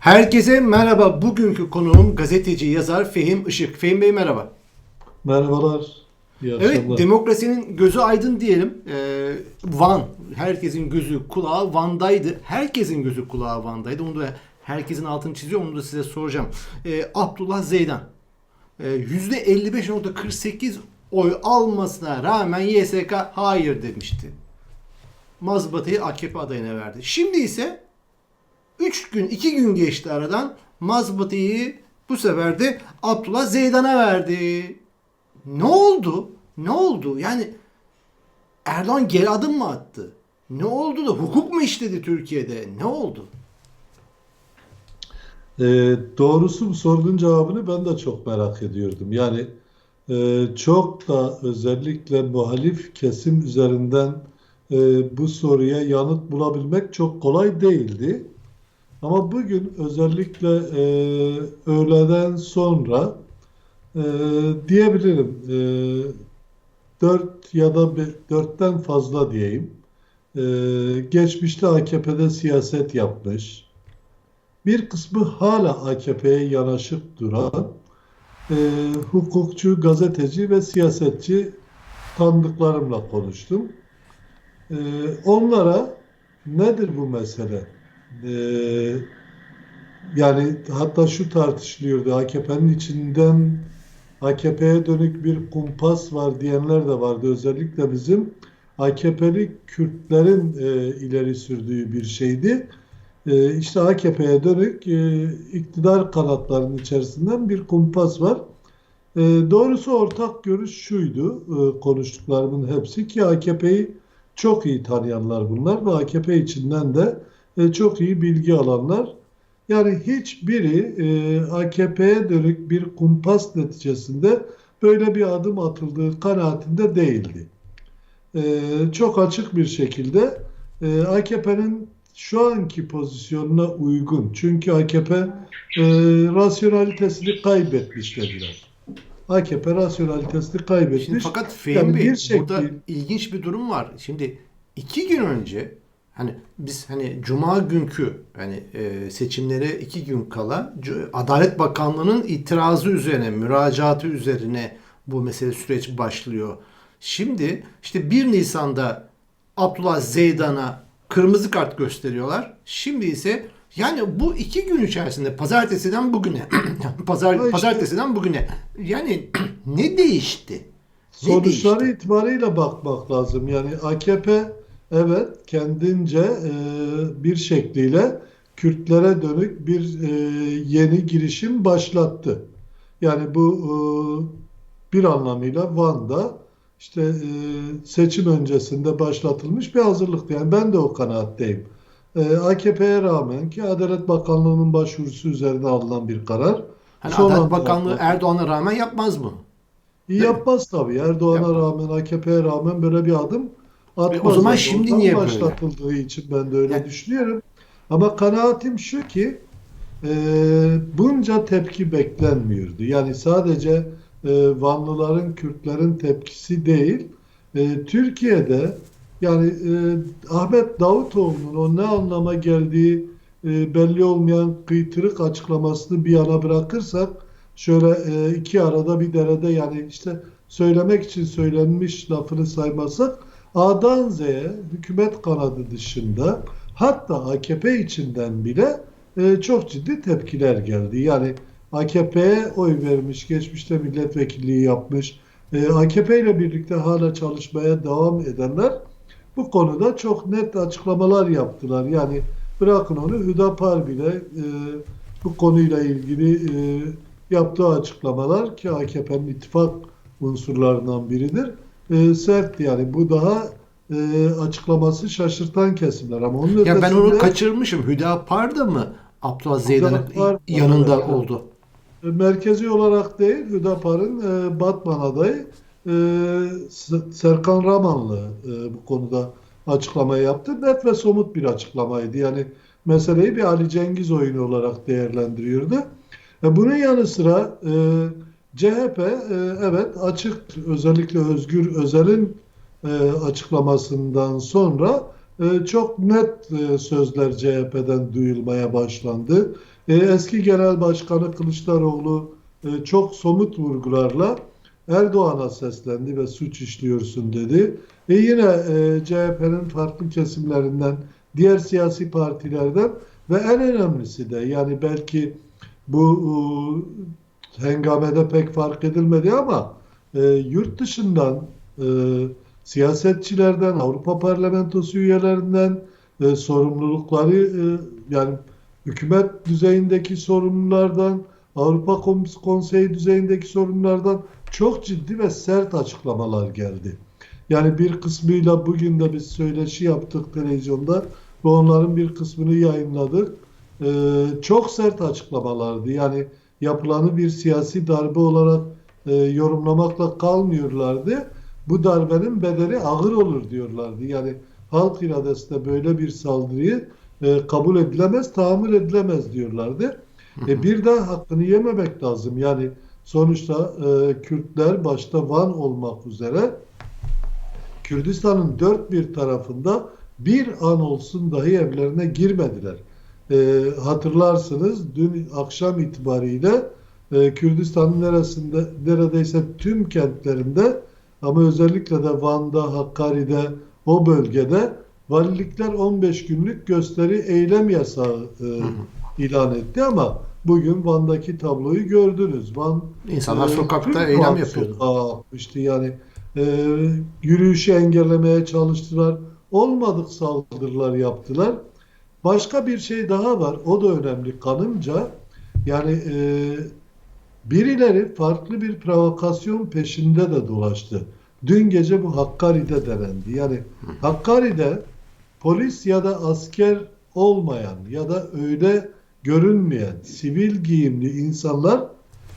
Herkese merhaba. Bugünkü konuğum gazeteci, yazar Fehim Işık. Fehim Bey merhaba. Merhabalar. İyi akşamlar. Evet, demokrasinin gözü aydın diyelim. Ee, Van, herkesin gözü kulağı Van'daydı. Herkesin gözü kulağı Van'daydı. Onu da herkesin altını çiziyor. Onu da size soracağım. Ee, Abdullah Zeydan. Ee, %55.48 oy almasına rağmen YSK hayır demişti. Mazbatayı AKP adayına verdi. Şimdi ise 3 gün 2 gün geçti aradan Mazbatayı bu sefer de Abdullah Zeydan'a verdi. Ne oldu? Ne oldu? Yani Erdoğan geri adım mı attı? Ne oldu da hukuk mu işledi Türkiye'de? Ne oldu? Ee, doğrusu bu sorunun cevabını ben de çok merak ediyordum. Yani e, çok da özellikle muhalif kesim üzerinden e, bu soruya yanıt bulabilmek çok kolay değildi. Ama bugün özellikle e, öğleden sonra e, diyebilirim e, 4 ya da 4'ten fazla diyeyim. E, geçmişte AKP'de siyaset yapmış. Bir kısmı hala AKP'ye yanaşık duran e, hukukçu, gazeteci ve siyasetçi tanıdıklarımla konuştum. E, onlara nedir bu mesele? E, yani hatta şu tartışılıyordu AKP'nin içinden AKP'ye dönük bir kumpas var diyenler de vardı. Özellikle bizim AKP'li Kürtlerin e, ileri sürdüğü bir şeydi. E, işte AKP'ye dönük e, iktidar kanatlarının içerisinden bir kumpas var. E, doğrusu ortak görüş şuydu e, konuştuklarımın hepsi ki AKP'yi çok iyi tanıyanlar bunlar ve AKP içinden de e, çok iyi bilgi alanlar. Yani hiçbiri e, AKP'ye dönük bir kumpas neticesinde böyle bir adım atıldığı kanaatinde değildi. E, çok açık bir şekilde e, AKP'nin şu anki pozisyonuna uygun. Çünkü AKP e, rasyonalitesini kaybetmiş dediler. AKP rasyonalitesini kaybetmiş. Şimdi fakat Fehim Yani Bey şekli- burada ilginç bir durum var. Şimdi iki gün önce hani biz hani Cuma günkü hani e, seçimlere iki gün kala Adalet Bakanlığı'nın itirazı üzerine, müracaatı üzerine bu mesele süreç başlıyor. Şimdi işte 1 Nisan'da Abdullah Zeydan'a kırmızı kart gösteriyorlar. Şimdi ise yani bu iki gün içerisinde pazartesiden bugüne pazar işte- pazartesiden bugüne yani ne değişti? Ne Sonuçları değişti? itibariyle bakmak lazım. Yani AKP evet kendince e, bir şekliyle Kürtlere dönük bir e, yeni girişim başlattı. Yani bu e, bir anlamıyla Van'da işte e, seçim öncesinde başlatılmış bir hazırlıktı. Yani ben de o kanaatteyim. E, AKP'ye rağmen ki Adalet Bakanlığı'nın başvurusu üzerine alınan bir karar. Hani Son Adalet Bakanlığı yapıldı. Erdoğan'a rağmen yapmaz. İyi yapmaz tabii. Erdoğan'a rağmen, AKP'ye rağmen böyle bir adım atmaz. o zaman şimdi ondan niye böyle? başlatıldığı için ben de öyle Yani- düşünüyorum. Ama kanaatim şu ki e, bunca tepki beklenmiyordu. Yani sadece e, Vanlıların, Kürtlerin tepkisi değil, e, Türkiye'de yani e, Ahmet Davutoğlu'nun o ne anlama geldiği e, belli olmayan kıytırık açıklamasını bir yana bırakırsak şöyle e, iki arada bir derede yani işte söylemek için söylenmiş lafını saymazsak A'dan Z'ye hükümet kanadı dışında hatta AKP içinden bile e, çok ciddi tepkiler geldi. Yani AKP'ye oy vermiş, geçmişte milletvekilliği yapmış, e, AKP ile birlikte hala çalışmaya devam edenler bu konuda çok net açıklamalar yaptılar. Yani bırakın onu Hüdapar bile e, bu konuyla ilgili e, yaptığı açıklamalar ki AKP'nin ittifak unsurlarından biridir. E, sert yani bu daha e, açıklaması şaşırtan kesimler ama onun Ya ben onu ötesinde- kaçırmışım. Hüdapar da mı Abdullah Zeydan'ın yanında Evet. oldu? merkezi olarak değil Hüdapar'ın e, Batman adayı e, Serkan Ramanlı e, bu konuda açıklama yaptı. Net ve somut bir açıklamaydı. Yani meseleyi bir Ali Cengiz oyunu olarak değerlendiriyordu. E, bunun yanı sıra e, CHP e, evet açık özellikle Özgür Özel'in e, açıklamasından sonra e, çok net sözler CHP'den duyulmaya başlandı. Eski Genel Başkanı Kılıçdaroğlu çok somut vurgularla Erdoğan'a seslendi ve suç işliyorsun dedi. E yine CHP'nin farklı kesimlerinden, diğer siyasi partilerden ve en önemlisi de yani belki bu hengamede pek fark edilmedi ama e, yurt dışından e, siyasetçilerden, Avrupa Parlamentosu üyelerinden e, sorumlulukları e, yani hükümet düzeyindeki sorumlulardan, Avrupa Konseyi düzeyindeki sorumlulardan çok ciddi ve sert açıklamalar geldi. Yani bir kısmıyla bugün de biz söyleşi yaptık televizyonda ve onların bir kısmını yayınladık. Ee, çok sert açıklamalardı. Yani yapılanı bir siyasi darbe olarak e, yorumlamakla kalmıyorlardı. Bu darbenin bedeli ağır olur diyorlardı. Yani halk iradesi de böyle bir saldırıyı e, kabul edilemez, tahammül edilemez diyorlardı. E, bir de hakkını yememek lazım. Yani sonuçta e, Kürtler başta Van olmak üzere Kürdistan'ın dört bir tarafında bir an olsun dahi evlerine girmediler. E, hatırlarsınız dün akşam itibariyle e, Kürdistan'ın neresinde neredeyse tüm kentlerinde ama özellikle de Van'da, Hakkari'de o bölgede valilikler 15 günlük gösteri eylem yasağı e, ilan etti ama bugün Van'daki tabloyu gördünüz. Van İnsanlar e, sokakta eylem yapıyordu. akmıştı. Yani e, yürüyüşü engellemeye çalıştılar. Olmadık saldırılar yaptılar. Başka bir şey daha var. O da önemli kanımca. Yani e, birileri farklı bir provokasyon peşinde de dolaştı. Dün gece bu Hakkari'de denendi. Yani Hakkari'de polis ya da asker olmayan ya da öyle görünmeyen sivil giyimli insanlar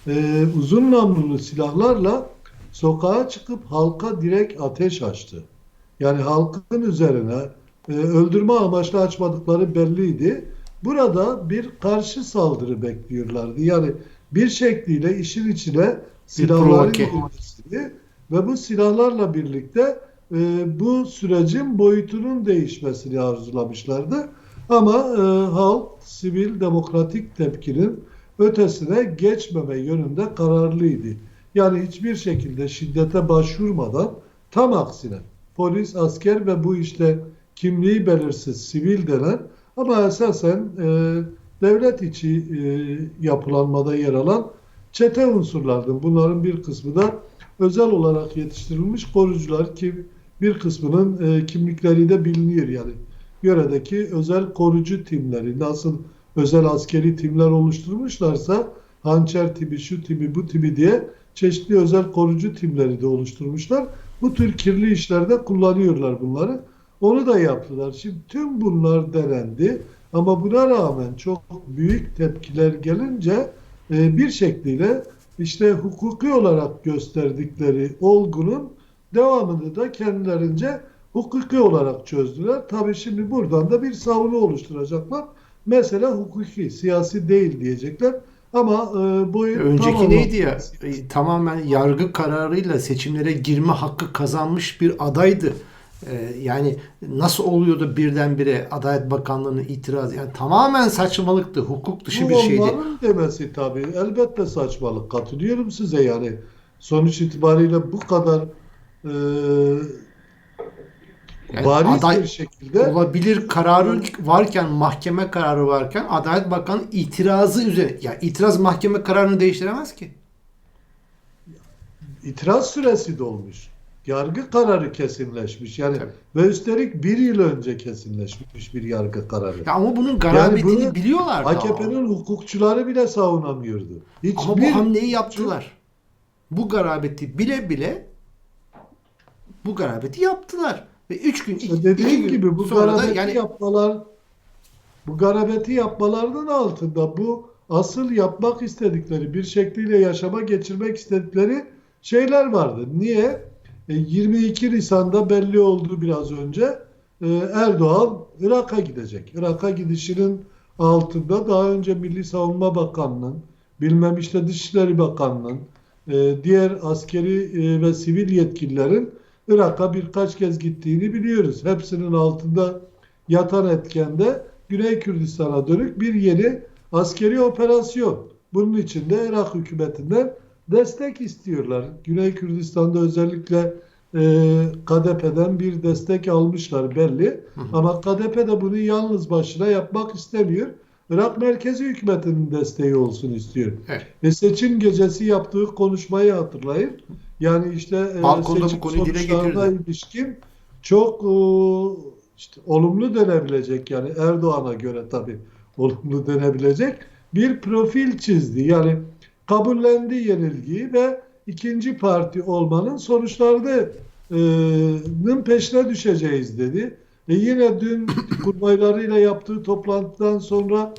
e, uzun namlulu silahlarla sokağa çıkıp halka direkt ateş açtı. Yani halkın üzerine e, öldürme amaçlı açmadıkları belliydi. Burada bir karşı saldırı bekliyorlardı. Yani bir şekliyle işin içine silahların girmesini ve bu silahlarla birlikte e, bu sürecin boyutunun değişmesini arzulamışlardı. Ama e, halk sivil demokratik tepkinin ötesine geçmeme yönünde kararlıydı. Yani hiçbir şekilde şiddete başvurmadan tam aksine polis, asker ve bu işte kimliği belirsiz sivil denen ama esasen e, devlet içi e, yapılanmada yer alan çete unsurlardı. Bunların bir kısmı da özel olarak yetiştirilmiş korucular ki bir kısmının e, kimlikleri de biliniyor yani. Yöredeki özel korucu timleri nasıl özel askeri timler oluşturmuşlarsa hançer timi, şu timi, bu timi diye çeşitli özel korucu timleri de oluşturmuşlar. Bu tür kirli işlerde kullanıyorlar bunları. Onu da yaptılar. Şimdi tüm bunlar denendi ama buna rağmen çok büyük tepkiler gelince e, bir şekliyle işte hukuki olarak gösterdikleri olgunun devamını da kendilerince hukuki olarak çözdüler. Tabii şimdi buradan da bir savunu oluşturacaklar. Mesela hukuki, siyasi değil diyecekler. Ama e, bu Önceki tamamen- neydi ya? E, Tamamen yargı kararıyla seçimlere girme hakkı kazanmış bir adaydı. E, yani nasıl oluyordu birdenbire Adalet Bakanlığı'nın itirazı? Yani tamamen saçmalıktı. Hukuk dışı Bu bir şeydi. onların demesi tabii. Elbette saçmalık. Katılıyorum size yani. Sonuç itibariyle bu kadar e, Yani bariz aday- bir şekilde Olabilir kararı varken, mahkeme kararı varken Adalet Bakanı itirazı üzerine. Ya itiraz mahkeme kararını değiştiremez ki. itiraz süresi dolmuş. Yargı kararı kesinleşmiş. Yani Tabii. ve üstelik bir yıl önce kesinleşmiş bir yargı kararı. Ya ama bunun garabetini bunu biliyorlar. AKP'nin hukukçuları bile savunamıyordu. Ama Hiçbir bu hamleyi yaptılar. Bu garabeti bile bile bu garabeti yaptılar. Ve üç gün, iki, İşte dediğim iki gün gibi bu garabeti yani yapmalar bu garabeti yapmalarının altında bu asıl yapmak istedikleri bir şekliyle yaşama geçirmek istedikleri şeyler vardı. Niye? E, 22 Nisan'da belli oldu biraz önce. E, Erdoğan Irak'a gidecek. Irak'a gidişinin altında daha önce Milli Savunma Bakanlığı'nın, bilmem işte Dışişleri Bakanlığı'nın, e, diğer askeri e, ve sivil yetkililerin Irak'a birkaç kez gittiğini biliyoruz. Hepsinin altında yatan etkende Güney Kürdistan'a dönük bir yeni askeri operasyon. Bunun için de Irak hükümetinden destek istiyorlar. Güney Kürdistan'da özellikle e, KDP'den bir destek almışlar belli. Ama KDP de bunu yalnız başına yapmak istemiyor. Irak merkezi hükümetinin desteği olsun istiyor. Evet. Ve seçim gecesi yaptığı konuşmayı hatırlayın. Yani işte e, Balkonda bu seçim sonuçlarına ilişkin çok e, işte olumlu dönebilecek yani Erdoğan'a göre tabii olumlu dönebilecek bir profil çizdi. Yani kabullendi yenilgiyi ve ikinci parti olmanın sonuçlarının peşine düşeceğiz dedi. E yine dün kurmaylarıyla yaptığı toplantıdan sonra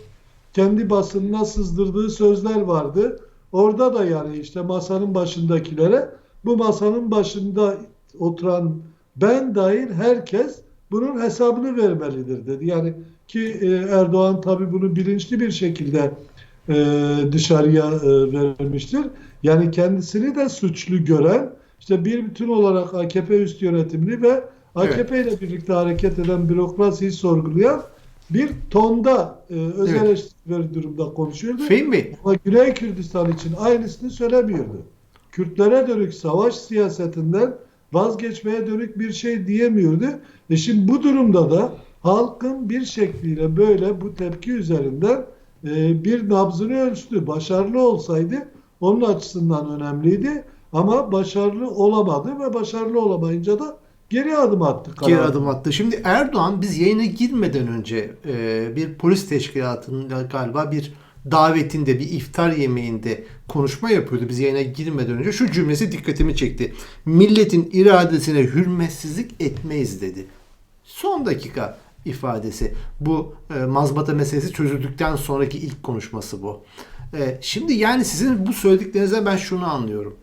kendi basınına sızdırdığı sözler vardı. Orada da yani işte masanın başındakilere bu masanın başında oturan ben dahil herkes bunun hesabını vermelidir dedi. Yani ki e, Erdoğan tabii bunu bilinçli bir şekilde e, dışarıya e, vermiştir. Yani kendisini de suçlu gören işte bir bütün olarak AKP üst yönetimini ve AKP ile birlikte hareket eden bürokrasiyi sorgulayan bir tonda e, öz Evet. eleştiri durumda konuşuyordu. Fehmi Bey, Ama Güney Kürdistan için aynısını söylemiyordu. Kürtlere dönük savaş siyasetinden vazgeçmeye dönük bir şey diyemiyordu. E şimdi bu durumda da halkın bir şekliyle böyle bu tepki üzerinden e, bir nabzını ölçtü. Başarılı olsaydı onun açısından önemliydi. Ama başarılı olamadı ve başarılı olamayınca da geri adım attı. geri karar. adım attı. Şimdi Erdoğan biz yayına girmeden önce e, bir polis teşkilatının galiba bir davetinde, bir iftar yemeğinde konuşma yapıyordu biz yayına girmeden önce. Şu cümlesi dikkatimi çekti. Milletin iradesine hürmetsizlik etmeyiz dedi. Son dakika ifadesi. Bu e, mazbata meselesi çözüldükten sonraki ilk konuşması bu. E, şimdi yani sizin bu söylediklerinizden ben şunu anlıyorum.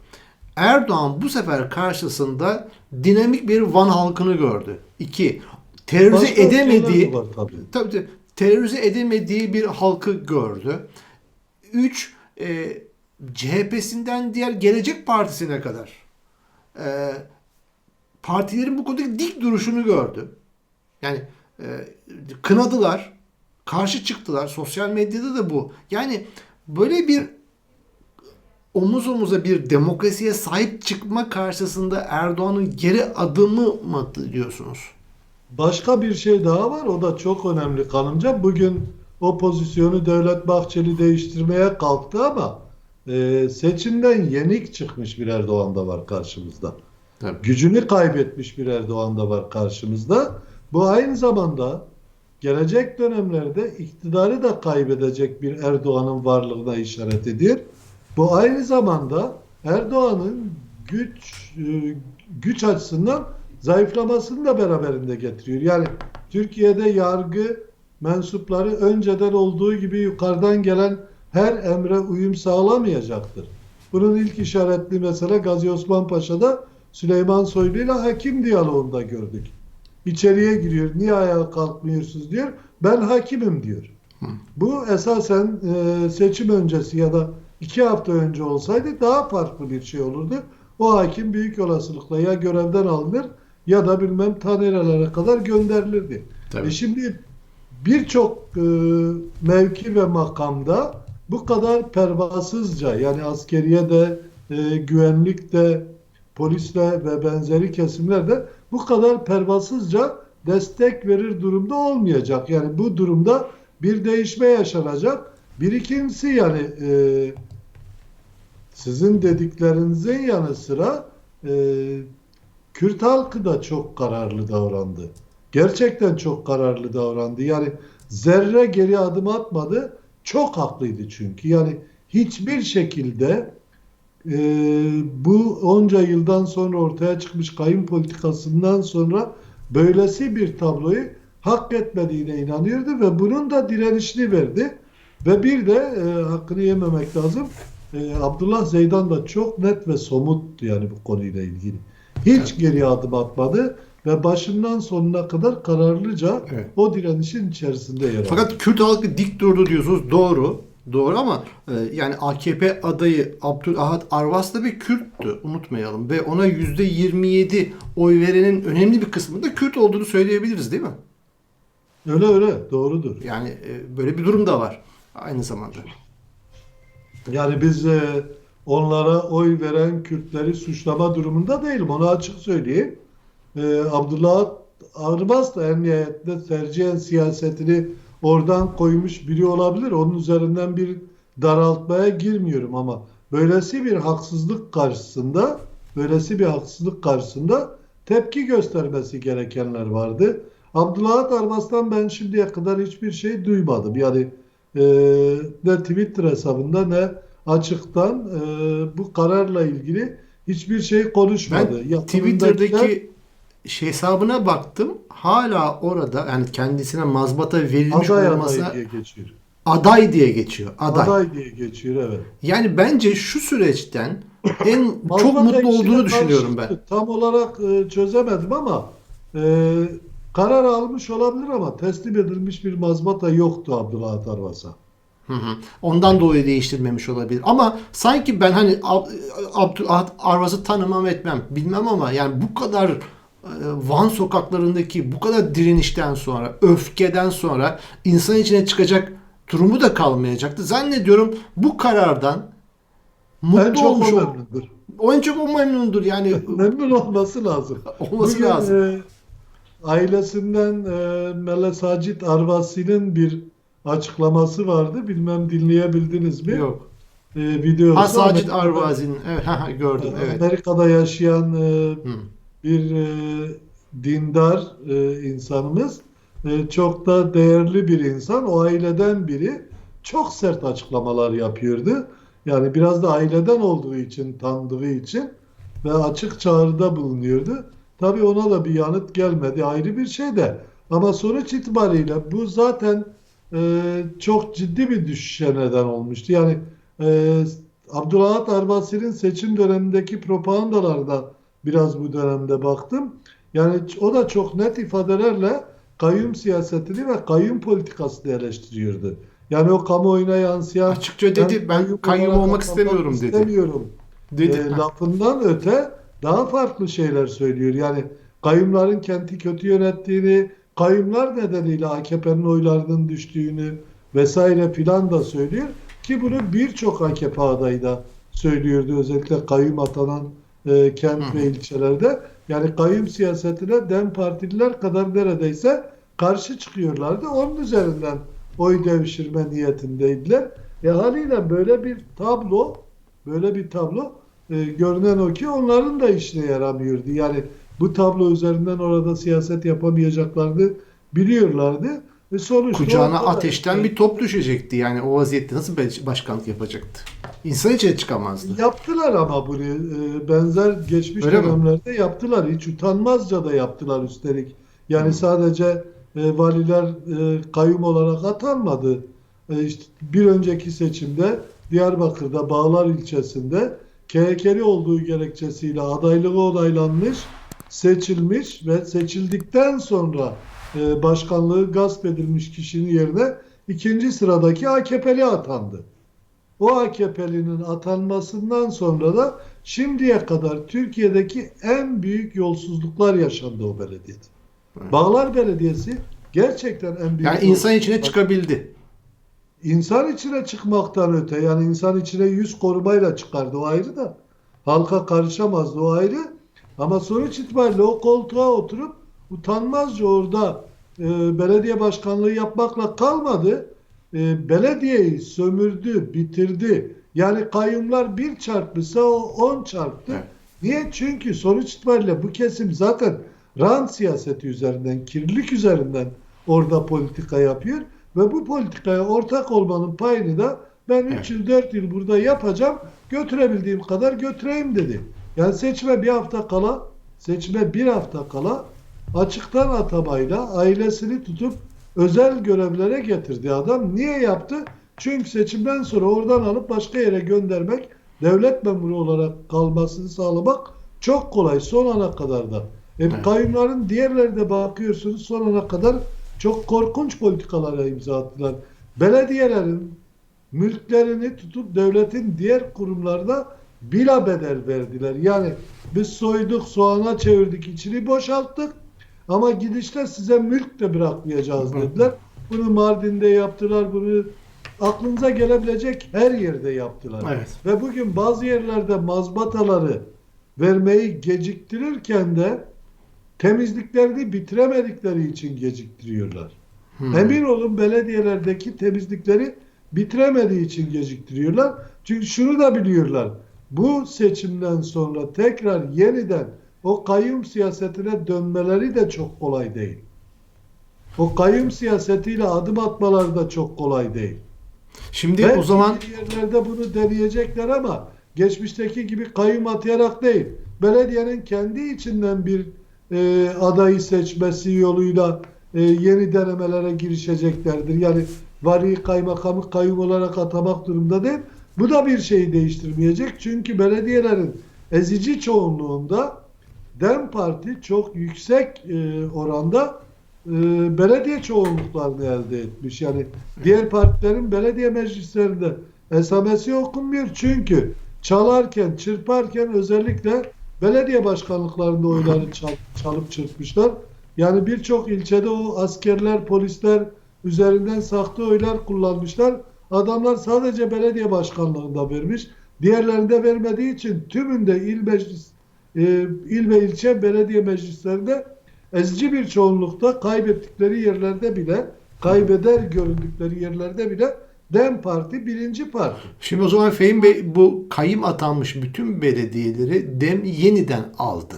Erdoğan bu sefer karşısında dinamik bir Van halkını gördü. İki, terörize Başka edemediği de var tabii. tabii, terörize edemediği bir halkı gördü. Üç, e, CHP'sinden diğer Gelecek Partisi'ne kadar e, partilerin bu konudaki dik duruşunu gördü. Yani kınadılar, karşı çıktılar. Sosyal medyada da bu. Yani böyle bir omuz omuza bir demokrasiye sahip çıkma karşısında Erdoğan'ın geri adımı mı diyorsunuz? Başka bir şey daha var. O da çok önemli kanımca. Bugün o pozisyonu Devlet Bahçeli değiştirmeye kalktı ama e, seçimden yenik çıkmış bir Erdoğan da var karşımızda. Tabii. Gücünü kaybetmiş bir Erdoğan da var karşımızda. Bu aynı zamanda gelecek dönemlerde iktidarı da kaybedecek bir Erdoğan'ın varlığına işaret ediyor. Bu aynı zamanda Erdoğan'ın güç e, güç açısından zayıflamasını da beraberinde getiriyor. Yani Türkiye'de yargı mensupları önceden olduğu gibi yukarıdan gelen her emre uyum sağlamayacaktır. Bunun ilk işaretli mesela Gazi Osman Paşa'da Süleyman Soylu ile hakim diyaloğunda gördük. İçeriye giriyor. Niye ayağa kalkmıyorsunuz diyor. Ben hakimim diyor. Bu esasen e, seçim öncesi ya da iki hafta önce olsaydı daha farklı bir şey olurdu. O hakim büyük olasılıkla ya görevden alınır ya da bilmem ta nerelere kadar gönderilirdi. Tabii. E şimdi birçok e, mevki ve makamda bu kadar pervasızca yani askeriye de e, güvenlik de polisle ve benzeri kesimlerde bu kadar pervasızca destek verir durumda olmayacak. Yani bu durumda bir değişme yaşanacak. Bir ikincisi yani e, sizin dediklerinizin yanı sıra e, Kürt halkı da çok kararlı davrandı. Gerçekten çok kararlı davrandı. Yani zerre geri adım atmadı. Çok haklıydı çünkü. Yani hiçbir şekilde e, bu onca yıldan sonra ortaya çıkmış kayın politikasından sonra böylesi bir tabloyu hak etmediğine inanıyordu ve bunun da direnişini verdi. Ve bir de e, hakkını yememek lazım. E, Abdullah Zeydan da çok net ve somut yani bu konuyla ilgili. Hiç geri adım atmadı ve başından sonuna kadar kararlıca Evet. o direnişin içerisinde yer aldı. Fakat Kürt halkı dik durdu diyorsunuz. Doğru. Doğru ama e, yani AKP adayı Abdülahad Arvas da bir Kürttü. Unutmayalım. Ve ona %27 oy verenin önemli bir kısmı da Kürt olduğunu söyleyebiliriz değil mi? Öyle öyle doğrudur. Yani e, böyle bir durum da var aynı zamanda. Yani biz e, onlara oy veren Kürtleri suçlama durumunda değilim. Onu açık söyleyeyim. E, Abdullah Armas da en nihayetinde tercihen siyasetini oradan koymuş biri olabilir. Onun üzerinden bir daraltmaya girmiyorum ama böylesi bir haksızlık karşısında böylesi bir haksızlık karşısında tepki göstermesi gerekenler vardı. Abdullah Armas'tan ben şimdiye kadar hiçbir şey duymadım. Yani e, ne Twitter hesabında ne açıktan e, bu kararla ilgili hiçbir şey konuşmadı. Ben Yakınındakiler- Twitter'daki şey hesabına baktım. Hala orada yani kendisine mazbata verilmiş aday olmasına aday diye geçiyor. aday diye geçiyor. Aday. Aday diye geçiyor evet. Yani bence şu süreçten en çok mutlu olduğunu düşünüyorum ben. Tam olarak e, çözemedim ama e, karar almış olabilir ama teslim edilmiş bir mazbata yoktu Abdullah Arvas'a. Hı hı. Ondan dolayı değiştirmemiş olabilir. Ama sanki ben hani Ab- Abdülahad Arvaz'ı tanımam etmem bilmem ama yani bu kadar Van sokaklarındaki bu kadar direnişten sonra, öfkeden sonra insan içine çıkacak durumu da kalmayacaktı. Zannediyorum bu karardan En mutlu çok olmuş o memnundur. o en çok o memnundur yani Memnun olması lazım. olması Bugün, lazım. e, ailesinden e, Mele Sacit Arvasi'nin bir açıklaması vardı. Bilmem dinleyebildiniz mi? Yok. E, videosu. Ha Sacit Arvazi'nin evet gördüm evet. Amerika'da yaşayan e, Hı. Bir e, dindar e, insanımız. E, çok da değerli bir insan. O aileden biri çok sert açıklamalar yapıyordu. Yani biraz da aileden olduğu için, tanıdığı için ve açık çağrıda bulunuyordu. Tabii ona da bir yanıt gelmedi. Ayrı bir şey de. Ama sonuç itibariyle bu zaten e, çok ciddi bir düşüşe neden olmuştu. Yani e, Abdülhamit Arvasi'nin seçim dönemindeki propagandalarda biraz bu dönemde baktım. Yani o da çok net ifadelerle kayyum siyasetini ve kayyum politikasını eleştiriyordu. Yani o kamuoyuna yansıyan Açıkça dedi ben kayyum olarak olmak istemiyorum dedi. istemiyorum Dedi. e, lafından öte daha farklı şeyler söylüyor. Yani kayyumların kenti kötü yönettiğini, kayyumlar nedeniyle AKP'nin oylarının düştüğünü vesaire filan da söylüyor. Ki bunu birçok AKP adayı da söylüyordu. Özellikle kayyum atanan e, kent ve ilçelerde. Yani kayyum siyasetine DEM partililer kadar neredeyse karşı çıkıyorlardı. Onun üzerinden oy devşirme niyetindeydiler. E haliyle böyle bir tablo böyle bir tablo e, görünen o ki onların da işine yaramıyordu. Yani bu tablo üzerinden orada siyaset yapamayacaklarını biliyorlardı. Ve sonuçta Kucağına ateşten bir top düşecekti. Yani o vaziyette nasıl baş- başkanlık yapacaktı? İnsan içine çıkamazdı. Yaptılar ama bunu e, benzer geçmiş Öyle mi? dönemlerde yaptılar. Hiç utanmazca da yaptılar üstelik. Yani Hı. sadece e, valiler e, kayyum olarak atanmadı. E, işte bir önceki seçimde Diyarbakır'da Bağlar ilçesinde KHK'li olduğu gerekçesiyle adaylığı onaylanmış, seçilmiş ve seçildikten sonra e, başkanlığı gasp edilmiş kişinin yerine ikinci sıradaki AKP'li atandı. O AKP'linin atanmasından sonra da şimdiye kadar Türkiye'deki en büyük yolsuzluklar yaşandı o belediyede. Evet. Bağlar Belediyesi gerçekten en büyük Yani insan içine çıkabildi. İnsan içine çıkmaktan öte yani insan içine yüz korumayla çıkardı o ayrı da halka karışamazdı o ayrı ama sonuç itibariyle o koltuğa oturup utanmazca orada e, belediye başkanlığı yapmakla kalmadı e, belediyeyi sömürdü bitirdi yani kayyumlar bir çarpmışsa o on çarptı Evet. niye çünkü sonuç itibariyle bu kesim zaten rant siyaseti üzerinden kirlilik üzerinden orada politika yapıyor ve bu politikaya ortak olmanın payını da ben 3 Evet. yıl 4 yıl burada yapacağım götürebildiğim kadar götüreyim dedi. Yani seçime bir hafta kala seçime bir hafta kala açıktan atamayla ailesini tutup özel görevlere getirdi adam. Niye yaptı? Çünkü seçimden sonra oradan alıp başka yere göndermek devlet memuru olarak kalmasını sağlamak çok kolay son ana kadar da. E, Evet. Kayyumların diğerleri de bakıyorsunuz son ana kadar çok korkunç politikalara imza attılar. Belediyelerin mülklerini tutup devletin diğer kurumlarına bila bedel verdiler. Yani biz soyduk, soğana çevirdik, içini boşalttık. Ama gidişte size mülk de bırakmayacağız dediler. Bunu Mardin'de yaptılar, bunu aklınıza gelebilecek her yerde yaptılar. Evet. Ve bugün bazı yerlerde mazbataları vermeyi geciktirirken de temizliklerini bitiremedikleri için geciktiriyorlar. Hmm. Emin olun belediyelerdeki temizlikleri bitiremediği için geciktiriyorlar. Çünkü şunu da biliyorlar. Bu seçimden sonra tekrar yeniden o kayyum siyasetine dönmeleri de çok kolay değil. O kayyum siyasetiyle adım atmaları da çok kolay değil. Şimdi Belki o zaman yerlerde bunu deneyecekler ama geçmişteki gibi kayyum atayarak değil. Belediyenin kendi içinden bir e, adayı seçmesi yoluyla e, yeni denemelere girişeceklerdir. Yani vali kaymakamı kayyum olarak atamak durumda değil. Bu da bir şeyi değiştirmeyecek. Çünkü belediyelerin ezici çoğunluğunda DEM Parti çok yüksek e, oranda e, belediye çoğunluklarını elde etmiş. Yani diğer partilerin belediye meclislerinde esamesi okunmuyor. Çünkü çalarken, çırparken özellikle belediye başkanlıklarında oyları çal- çalıp çırpmışlar. Yani birçok ilçede o askerler, polisler üzerinden sahte oylar kullanmışlar. Adamlar sadece belediye başkanlığında vermiş. Diğerlerinde vermediği için tümünde il meclis e, il ve ilçe belediye meclislerinde ezici bir çoğunlukta kaybettikleri yerlerde bile kaybeder göründükleri yerlerde bile DEM Parti birinci parti. Şimdi o zaman Fehim Bey bu kayım atanmış bütün belediyeleri dem yeniden aldı.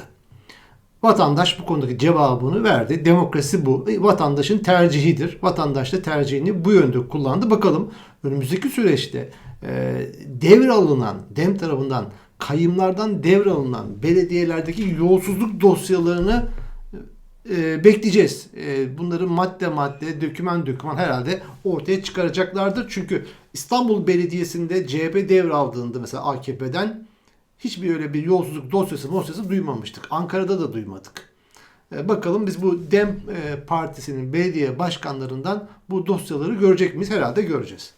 Vatandaş bu konudaki cevabını verdi. Demokrasi bu. E, Vatandaşın tercihidir. Vatandaş da tercihini bu yönde kullandı. Bakalım önümüzdeki süreçte e, devralınan, DEM tarafından kayımlardan devralınan belediyelerdeki yolsuzluk dosyalarını e, bekleyeceğiz. E, bunları madde madde, döküman döküman herhalde ortaya çıkaracaklardır. Çünkü İstanbul Belediyesi'nde CHP devraldığında mesela AKP'den hiçbir öyle bir yolsuzluk dosyası dosyası duymamıştık. Ankara'da da duymadık. E, bakalım biz bu DEM e, partisinin belediye başkanlarından bu dosyaları görecek miyiz? Herhalde göreceğiz.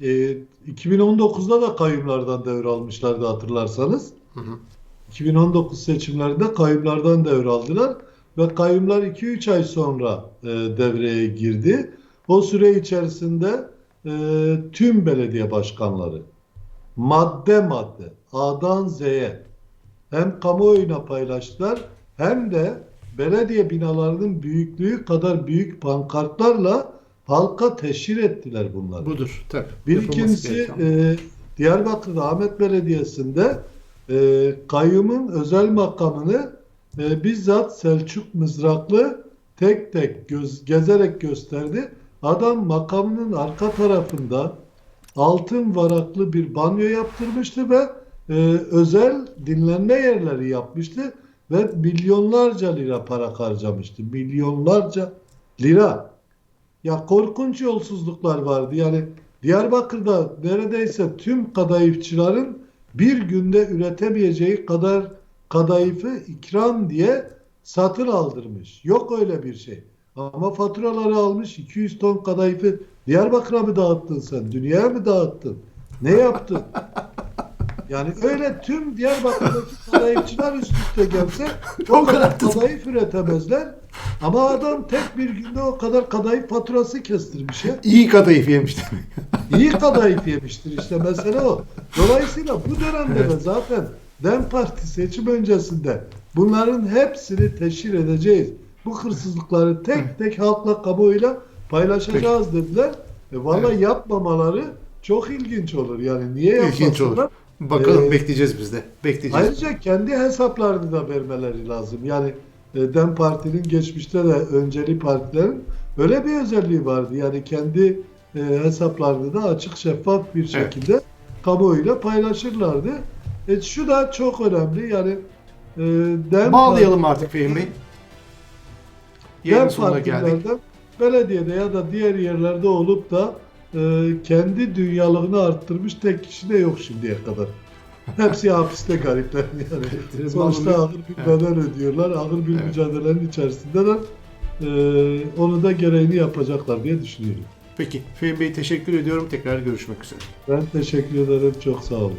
E, 2019'da da kayyumlardan devralmışlardı hatırlarsanız. 2019 seçimlerinde kayyumlardan devraldılar ve kayyumlar 2-3 ay sonra e, devreye girdi. O süre içerisinde e, tüm belediye başkanları madde madde A'dan Z'ye hem kamuoyuna paylaştılar hem de belediye binalarının büyüklüğü kadar büyük pankartlarla halka teşhir ettiler bunları. Budur. Tabii. Bir ikincisi e, Diyarbakır'da Ahmet Belediyesi'nde e, kayyumun özel makamını e, bizzat Selçuk Mızraklı tek tek göz, gezerek gösterdi. Adam makamının arka tarafında altın varaklı bir banyo yaptırmıştı ve e, özel dinlenme yerleri yapmıştı ve milyonlarca lira para harcamıştı. Milyonlarca lira. Ya korkunç yolsuzluklar vardı. Yani Diyarbakır'da neredeyse tüm kadayıfçıların bir günde üretemeyeceği kadar kadayıfı ikram diye satın aldırmış. Yok öyle bir şey. Ama faturaları almış 200 ton kadayıfı Diyarbakır'a mı dağıttın sen? Dünyaya mı dağıttın? Ne yaptın? Yani öyle tüm Diyarbakır'daki kadayıfçılar üst üste gelse O kadar kadayıf üretemezler. Ama adam tek bir günde o kadar kadayıf faturası kestirmiş ya. İyi kadayıf yemiş demek. İyi kadayıf yemiştir işte mesele o. Dolayısıyla bu dönemde de zaten DEM Parti seçim öncesinde bunların hepsini teşhir edeceğiz. Bu hırsızlıkları tek tek halkla kamuoyuyla paylaşacağız dediler. E valla yapmamaları çok ilginç olur. Yani niye İlginç olur. yapmasınlar? Bakalım Ee, bekleyeceğiz biz de. Bekleyeceğiz. Ayrıca kendi hesaplarını da vermeleri lazım. Yani e, DEM Parti'nin geçmişte de önceli partilerin öyle bir özelliği vardı. Yani kendi e, hesaplarını da açık şeffaf bir Evet. şekilde kamuoyuyla paylaşırlardı. E, şu da çok önemli. Yani e, DEM Bağlayalım artık Fehim Bey. DEM sonuna geldik. belediyede ya da diğer yerlerde olup da e, kendi dünyalığını arttırmış tek kişi de yok şimdiye kadar. Hepsi hapiste garipler yani. Sonuçta ağır bir bedel ödüyorlar. Ağır bir Evet. mücadelenin içerisindeler. E, onu da gereğini yapacaklar diye düşünüyorum. Peki Fehim Bey teşekkür ediyorum. Tekrar görüşmek üzere. Ben teşekkür ederim. Çok sağ olun.